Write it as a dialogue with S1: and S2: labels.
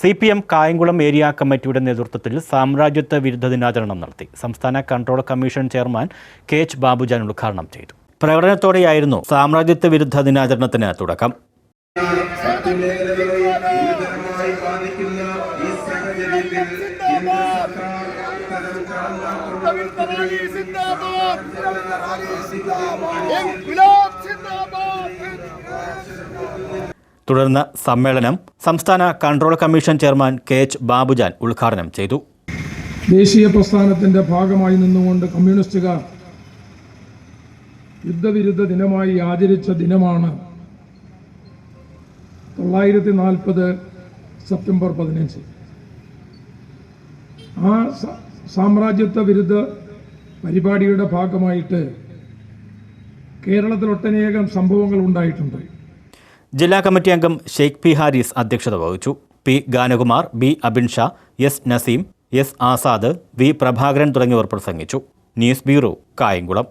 S1: C P M Kayamkulam area കമ്മിറ്റിയുടെ നേതൃത്വത്തിൽ സാമ്രാജ്യത്വ വിരുദ്ധ ദിനാചരണം നടത്തി. സംസ്ഥാന control commission chairman K H Babujan ഉദ്ഘാടനം ചെയ്തു. പ്രകടനത്തോടെയായിരുന്നു സാമ്രാജ്യത്വ വിരുദ്ധ ദിനാചരണത്തിന് തുടക്കം.
S2: സത്യമേഖലകളെ
S1: തുടർന്ന് സമ്മേളനം സംസ്ഥാന control commission chairman K H Babujan ഉദ്ഘാടനം ചെയ്തു.
S3: ദേശീയ പ്രസ്ഥാനത്തിന്റെ ഭാഗമായി നിന്നുകൊണ്ട് കമ്മ്യൂണിസ്റ്റുകാർ യുദ്ധവിരുദ്ധ ദിനമായി ആചരിച്ച ദിനമാണ് തൊള്ളായിരത്തി നാൽപ്പത് സെപ്റ്റംബർ പതിനഞ്ച്. ആ സാമ്രാജ്യത്വ വിരുദ്ധ പരിപാടിയുടെ ഭാഗമായിട്ട് കേരളത്തിൽ ഒട്ടനേകം സംഭവങ്ങൾ ഉണ്ടായിട്ടുണ്ട്.
S1: ജില്ലാ കമ്മിറ്റി അംഗം ഷെയ്ഖ് പി ഹാരിസ് അധ്യക്ഷത വഹിച്ചു. P Ganakumar B Abin Shah S Naseem S Azad V Prabhakaran തുടങ്ങിയവർ പ്രസംഗിച്ചു. News bureau Kayamkulam.